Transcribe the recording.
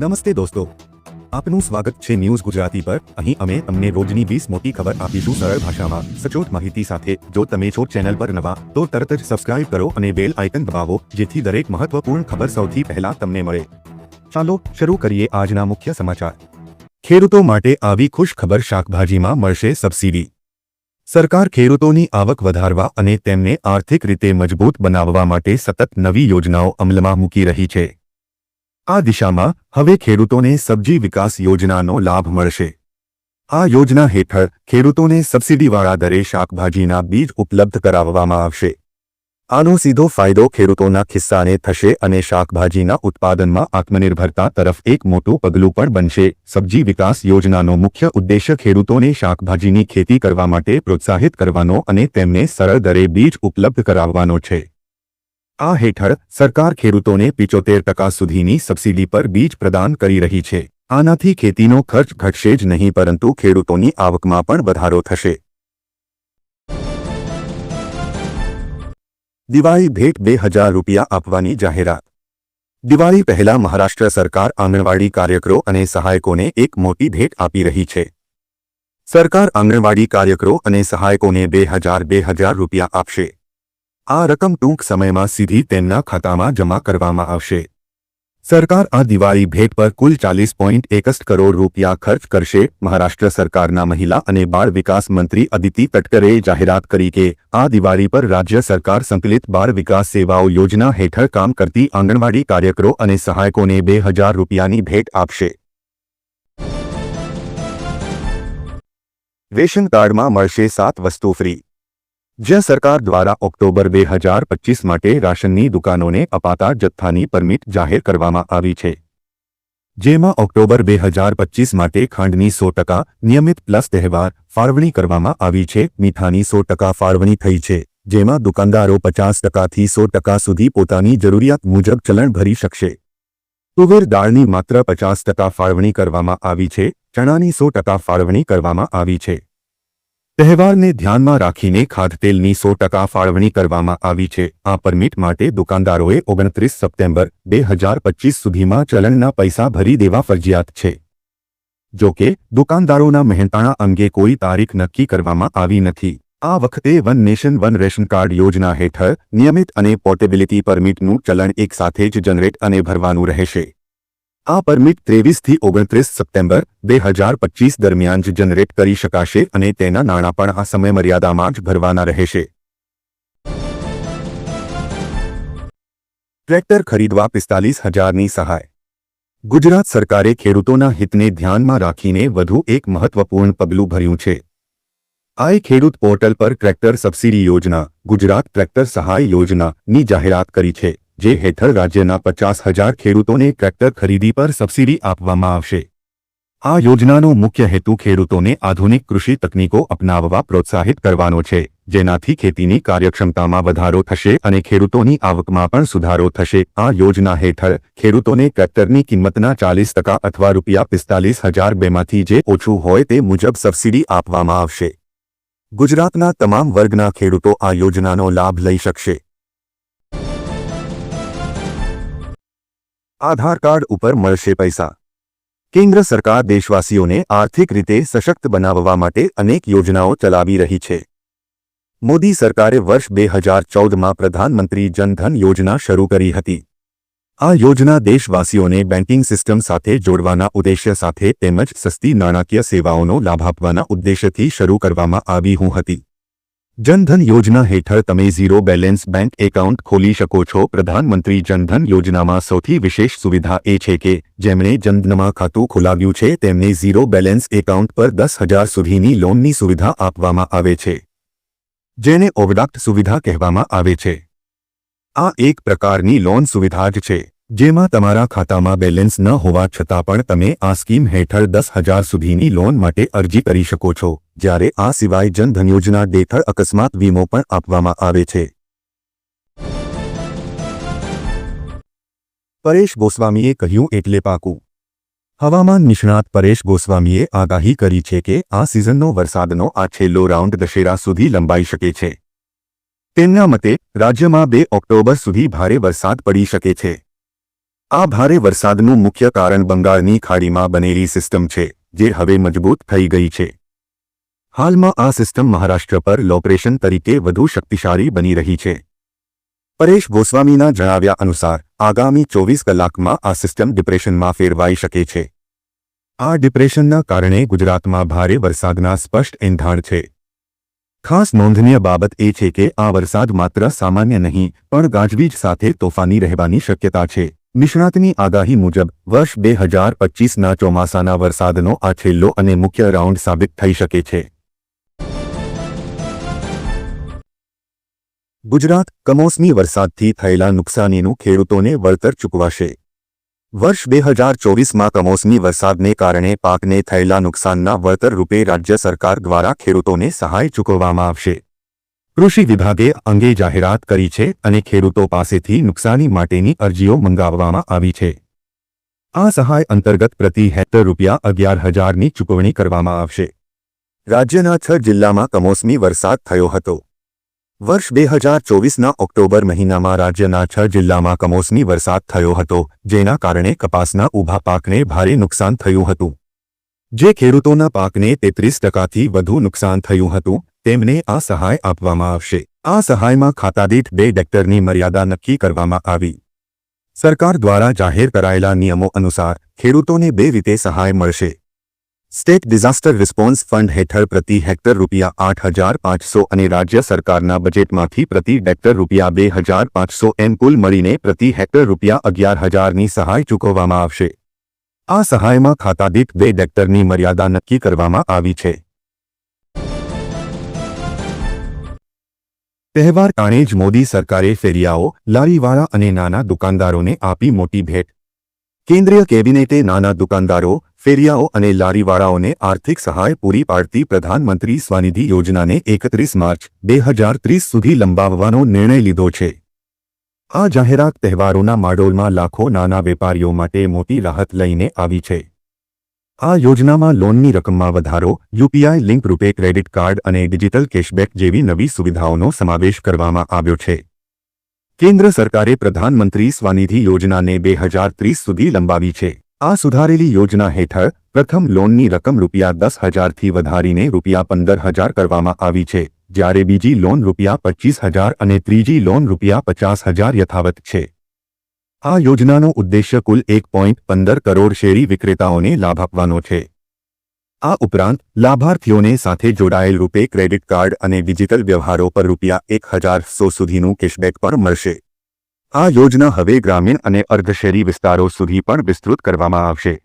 નમસ્તે દોસ્તો. આપનું સ્વાગત છે ન્યૂઝ ગુજરાતી પર. અહીં અમે તમને રોજની વીસ મોટી ખબર આપીશું સરળ ભાષામાં. સચોટ માહિતી સાથે જો તમે છો ચેનલ પર નવા, તો તરત જ સબસ્ક્રાઇબ કરો અને બેલ આઇકન દબાવો, જેથી દરેક મહત્વપૂર્ણ ખબર સૌથી પહેલા તમને મળે. ચાલો શરૂ કરીએ આજના મુખ્ય સમાચાર. ખેડૂતો માટે આવી ખુશ ખબર શાકભાજીમાં મળશે સબસિડી સરકાર ખેડૂતોની આવક વધારવા અને તેમને આર્થિક રીતે મજબૂત બનાવવા માટે સતત નવી યોજનાઓ અમલમાં મૂકી રહી છે. આ દિશામાં હવે ખેડૂતોને સબ્જી વિકાસ યોજનાનો લાભ મળશે. આ યોજના હેઠળ ખેડૂતોને સબસિડીવાળા દરે શાકભાજીના બીજ ઉપલબ્ધ કરાવવામાં આવશે. આનો સીધો ફાયદો ખેડૂતોના ખિસ્સાને થશે અને શાકભાજીના ઉત્પાદનમાં આત્મનિર્ભરતા તરફ એક મોટું પગલું પણ બનશે. સબ્જી વિકાસ યોજનાનો મુખ્ય ઉદ્દેશ્ય ખેડૂતોને શાકભાજીની ખેતી કરવા માટે પ્રોત્સાહિત કરવાનો અને તેમને સરળ દરે બીજ ઉપલબ્ધ કરાવવાનો છે. આ હેઠળ સરકાર ખેડૂતોને પિચોતેર ટકા સુધીની સબસિડી પર બીજ પ્રદાન કરી રહી છે. આનાથી ખેતીનો ખર્ચ ઘટશે જ નહીં, પરંતુ ખેડૂતોની આવકમાં પણ વધારો થશે. દિવાળી ભેટ બે હજાર રૂપિયા આપવાની જાહેરાત. દિવાળી પહેલા મહારાષ્ટ્ર સરકાર આંગણવાડી કાર્યકરો અને સહાયકોને એક મોટી ભેટ આપી રહી છે. સરકાર આંગણવાડી કાર્યકરો અને સહાયકોને બે હજાર બે હજાર રૂપિયા આપશે. આ રકમ ટૂંક સમયમાં સીધી તેમના ખાતામાં જમા કરવામાં આવશે. સરકાર આ દિવાળી ભેટ પર કુલ ચાલીસ પોઈન્ટ એકસઠ કરોડ રૂપિયા ખર્ચ કરશે. મહારાષ્ટ્ર સરકારના મહિલા અને બાળ વિકાસ મંત્રી અદિતિ તટકરેએ જાહેરાત કરી કે આ દિવાળી પર રાજ્ય સરકાર સંકલિત બાળ વિકાસ સેવાઓ યોજના હેઠળ કામ કરતી આંગણવાડી કાર્યકરો અને સહાયકોને બે હજાર રૂપિયાની ભેટ આપશે. રેશન કાર્ડમાં મળશે સાત વસ્તુ ફ્રી. જ્યાં સરકાર દ્વારા ઓક્ટોબર બે હજાર પચીસ માટે રાશનની દુકાનોને અપાતા જથ્થાની પરમિટ જાહેર કરવામાં આવી છે. જેમાં ઓક્ટોબર બે હજાર પચીસ માટે ખાંડની સો ટકા નિયમિત પ્લસ તહેવાર ફાળવણી કરવામાં આવી છે. મીઠાની સો ટકા ફાળવણી થઈ છે, જેમાં દુકાનદારો પચાસ ટકાથી સો ટકા સુધી પોતાની જરૂરિયાત મુજબ ચલણ ભરી શકશે. તુવેર દાળની માત્ર પચાસ ટકા ફાળવણી કરવામાં આવી છે, ચણાની સો ટકા ફાળવણી કરવામાં આવી છે. તહેવારને ધ્યાનમાં રાખીને ખાદ્યતેલની સો ટકા ફાળવણી કરવામાં આવી છે. આ પરમિટ માટે દુકાનદારોએ ઓગણત્રીસ સપ્ટેમ્બર બે હજાર પચીસ સુધીમાં ચલણના પૈસા ભરી દેવા ફરજિયાત છે. જો કે, દુકાનદારોના મહેનતાણા અંગે કોઈ તારીખ નક્કી કરવામાં આવી નથી. આ વખતે one nation one ration card યોજના હેઠળ નિયમિત અને પોર્ટેબિલિટી પરમિટનું ચલણ એકસાથે જ જનરેટ અને ભરવાનું રહેશે. આ પરમિટ ત્રેવીસથી ઓગણત્રીસ સપ્ટેમ્બર બે હજાર પચીસ દરમિયાન જ જનરેટ કરી શકાશે અને તેના નાણાં પણ આ સમયમર્યાદામાં જ ભરવાના રહેશે. ટ્રેક્ટર ખરીદવા પિસ્તાલીસ હજારની સહાય. ગુજરાત સરકારે ખેડૂતોના હિતને ધ્યાનમાં રાખીને વધુ એક મહત્વપૂર્ણ પગલું ભર્યું છે. આઈ ખેડૂત પોર્ટલ પર ટ્રેક્ટર સબસિડી યોજના, ગુજરાત ટ્રેક્ટર સહાય યોજનાની જાહેરાત કરી છે. જે હેઠળ રાજ્યના પચાસ હજાર ખેડૂતોને ટ્રેક્ટર ખરીદી પર સબસિડી આપવામાં આવશે. આ યોજનાનો મુખ્ય હેતુ ખેડૂતોને આધુનિક કૃષિ તકનીકો અપનાવવા પ્રોત્સાહિત કરવાનો છે, જેનાથી ખેતીની કાર્યક્ષમતામાં વધારો થશે અને ખેડૂતોની આવકમાં પણ સુધારો થશે. આ યોજના હેઠળ ખેડૂતોને ટ્રેક્ટરની કિંમતના ચાલીસ ટકા અથવા રૂપિયા પિસ્તાલીસ હજાર બેમાંથી જે ઓછું હોય તે મુજબ સબસિડી આપવામાં આવશે. ગુજરાતના તમામ વર્ગના ખેડૂતો આ યોજનાનો લાભ લઈ શકશે. આધાર કાર્ડ ઉપર મળશે પૈસા. કેન્દ્ર સરકાર દેશવાસીઓને આર્થિક રીતે સશક્ત બનાવવા માટે અનેક યોજનાઓ ચલાવી રહી છે. મોદી સરકારે વર્ષ બે હજાર ચૌદમાં પ્રધાનમંત્રી જનધન યોજના શરૂ કરી હતી. આ યોજના દેશવાસીઓને બેન્કિંગ સિસ્ટમ સાથે જોડવાના ઉદ્દેશ્ય સાથે તેમજ સસ્તી નાણાકીય સેવાઓનો લાભ આપવાના ઉદ્દેશ્યથી શરૂ કરવામાં આવી હું હતી. જનધન યોજના હેઠળ તમે ઝીરો બેલેન્સ બેંક એકાઉન્ટ ખોલી શકો છો. પ્રધાનમંત્રી જનધન યોજનામાં સૌથી વિશેષ સુવિધા એ છે કે, જેમણે જનધનમાં ખાતું ખોલાવ્યું છે, તેમને ઝીરો બેલેન્સ એકાઉન્ટ પર દસ હજાર સુધીની લોનની સુવિધા આપવામાં આવે છે, જેને ઓવડાક્ટ સુવિધા કહેવામાં આવે છે. આ એક પ્રકારની લોન સુવિધા જ છે. જેમાં તમારા ખાતામાં બેલેન્સ ન હોવા છતાં પણ તમે આ સ્કીમ હેઠળ દસ હજાર સુધીની લોન માટે અરજી કરી શકો છો, જ્યારે આ સિવાય જનધન યોજના હેઠળ અકસ્માત વીમો પણ આપવામાં આવે છે. પરેશ ગોસ્વામીએ કહ્યું એટલે પાકું. હવામાન નિષ્ણાત પરેશ ગોસ્વામીએ આગાહી કરી છે કે આ સિઝનનો વરસાદનો આ છેલ્લો રાઉન્ડ દશેરા સુધી લંબાઈ શકે છે. તેમના મતે, રાજ્યમાં બે ઓક્ટોબર સુધી ભારે વરસાદ પડી શકે છે. આ ભારે વરસાદનું મુખ્ય કારણ બંગાળની ખાડીમાં બનેલી સિસ્ટમ છે, જે હવે મજબૂત થઈ ગઈ છે. હાલમાં આ સિસ્ટમ મહારાષ્ટ્ર પર લોપરેશન તરીકે વધુ શક્તિશાળી બની રહી છે. પરેશ ગોસ્વામીના જણાવ્યા અનુસાર, આગામી ચોવીસ કલાકમાં આ સિસ્ટમ ડિપ્રેશનમાં ફેરવાઈ શકે છે. આ ડિપ્રેશનના કારણે ગુજરાતમાં ભારે વરસાદના સ્પષ્ટ એંધાણ છે. ખાસ નોંધનીય બાબત એ છે કે આ વરસાદ માત્ર સામાન્ય નહીં, પણ ગાજવીજ સાથે તોફાની રહેવાની શક્યતા છે. નિષ્ણાતની આગાહી મુજબ, વર્ષ બે હજાર પચીસના ચોમાસાના વરસાદનો આ છેલ્લો અને મુખ્ય રાઉન્ડ સાબિત થઈ શકે છે. ગુજરાત કમોસમી વરસાદથી થયેલા નુકસાનીનું ખેડૂતોને વળતર ચૂકવાશે. વર્ષ બે હજાર ચોવીસમાં કમોસમી વરસાદને કારણે પાકને થયેલા નુકસાનના વળતર રૂપે રાજ્ય સરકાર દ્વારા ખેડૂતોને સહાય ચૂકવવામાં આવશે. કૃષિ વિભાગે અંગે જાહેરાત કરી છે અને ખેડૂતો પાસેથી નુકસાની માટેની અરજીઓ મંગાવવામાં આવી છે. આ સહાય અંતર્ગત પ્રતિ હેક્ટર રૂપિયા અગિયાર હજારની ચૂકવણી કરવામાં આવશે. રાજ્યના છ જિલ્લામાં કમોસમી વરસાદ થયો હતો. વર્ષ બે હજાર ચોવીસના ઓક્ટોબર મહિનામાં રાજ્યના છ જિલ્લામાં કમોસમી વરસાદ થયો હતો, જેના કારણે કપાસના ઊભા પાકને ભારે નુકસાન થયું હતું. જે ખેડૂતોના પાકને તેત્રીસ ટકાથી વધુ નુકસાન થયું હતું તેમને આ સહાય આપવામાં આવશે. આ સહાયમાં ખાતાદીઠ બે ડેક્ટરની મર્યાદા નક્કી કરવામાં આવી. સરકાર દ્વારા જાહેર કરાયેલા નિયમો અનુસાર ખેડૂતોને બે રીતે સહાય મળશે. સ્ટેટ ડિઝાસ્ટર રિસ્પોન્સ ફંડ હેઠળ પ્રતિ હેક્ટર રૂપિયા આઠ હજાર પાંચસો અને રાજ્ય સરકારના બજેટમાંથી પ્રતિ હેક્ટર રૂપિયા બે હજાર પાંચસો એમ કુલ મળીને પ્રતિ હેક્ટર રૂપિયા અગિયાર હજારની સહાય ચૂકવવામાં આવશે. આ સહાયમાં ખાતાદીઠ બે ડેક્ટરની મર્યાદા નક્કી કરવામાં આવી છે. તહેવાર કારણે જ મોદી સરકારે ફેરિયાઓ, લારીવાળા અને નાના દુકાનદારોને આપી મોટી ભેટ. કેન્દ્રીય કેબિનેટે નાના દુકાનદારો, ફેરિયાઓ અને લારીવાળાઓને આર્થિક સહાય પૂરી પાડતી પ્રધાનમંત્રી સ્વનિધિ યોજનાને એકત્રીસ માર્ચ, બે હજાર ત્રીસ સુધી લંબાવવાનો નિર્ણય લીધો છે. આ જાહેરાત તહેવારોના માડોલમાં લાખો નાના વેપારીઓ માટે મોટી રાહત લઈને આવી છે. આ યોજનામાં લોનની રકમમાં વધારો UPI link RuPay credit card અને ડિજિટલ કેશબેક જેવી નવી સુવિધાઓનો સમાવેશ કરવામાં આવ્યો છે. કેન્દ્ર સરકારે પ્રધાનમંત્રી સ્વનિધિ યોજનાને બે હજાર ત્રીસ સુધી લંબાવી છે. આ સુધારેલી યોજના હેઠળ પ્રથમ લોનની રકમ રૂપિયા દસ હજારથી વધારીને રૂપિયા પંદર હજાર કરવામાં આવી છે, જ્યારે બીજી લોન રૂપિયા પચીસ હજાર અને ત્રીજી લોન રૂપિયા પચાસ હજાર યથાવત છે. આ યોજનાનો ઉદ્દેશ્ય કુલ એક પોઈન્ટ પંદર કરોડ શેરી વિક્રેતાઓને લાભ આપવાનો છે. આ ઉપરાંત, લાભાર્થીઓને સાથે જોડાયેલ રૂપે ક્રેડિટ કાર્ડ અને ડિજિટલ વ્યવહારો પર રૂપિયા એક હજાર સો સુધીનું કેશબેક પણ મળશે. આ યોજના હવે ગ્રામીણ અને અર્ધશહેરી વિસ્તારો સુધી પણ વિસ્તૃત કરવામાં આવશે.